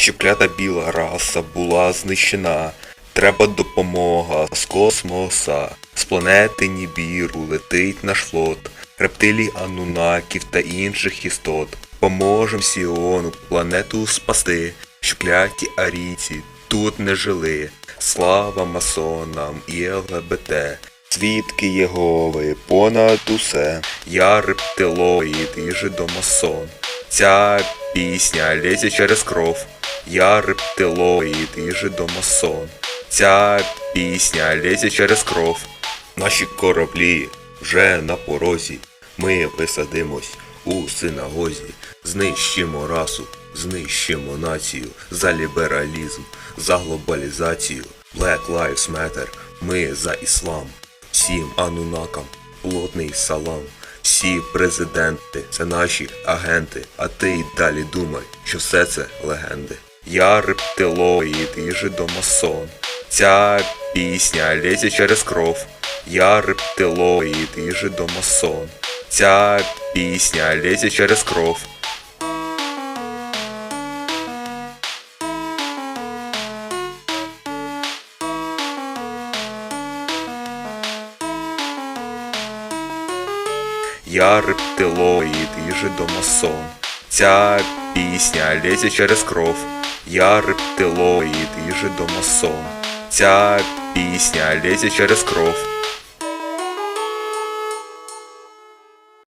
щоб клята біла раса була знищена. Треба допомога з космоса, з планети Нібіру летить наш флот, рептилій анунаків та інших істот. Поможем Сіону планету спасти, Щобляті арійці тут не жили. Слава масонам і ЛГБТ, свідки Єгови понад усе. Я рептилоїд і жидомасон. Ця пісня лізе через кров. Я рептилоїд і жидомасон. Ця пісня лізе через кров. Наші кораблі вже на порозі. Ми висадимось у синагозі. Знищимо расу, знищимо націю за лібералізм, за глобалізацію. Black Lives Matter. Ми за іслам. Всім анунакам плотний салам. Всі президенти це наші агенти, а ти й далі думай, що все це легенди. Я рептилоїд і жидомасон. Ця пісня лізе через кров. Я рептилоїд і жидомасон. Ця пісня лізе через кров. Я рептилоїд і жидомасон. Ця пісня лізе через кров. Я рептилоїд і жидомасон. Ця пісня лізе через кров.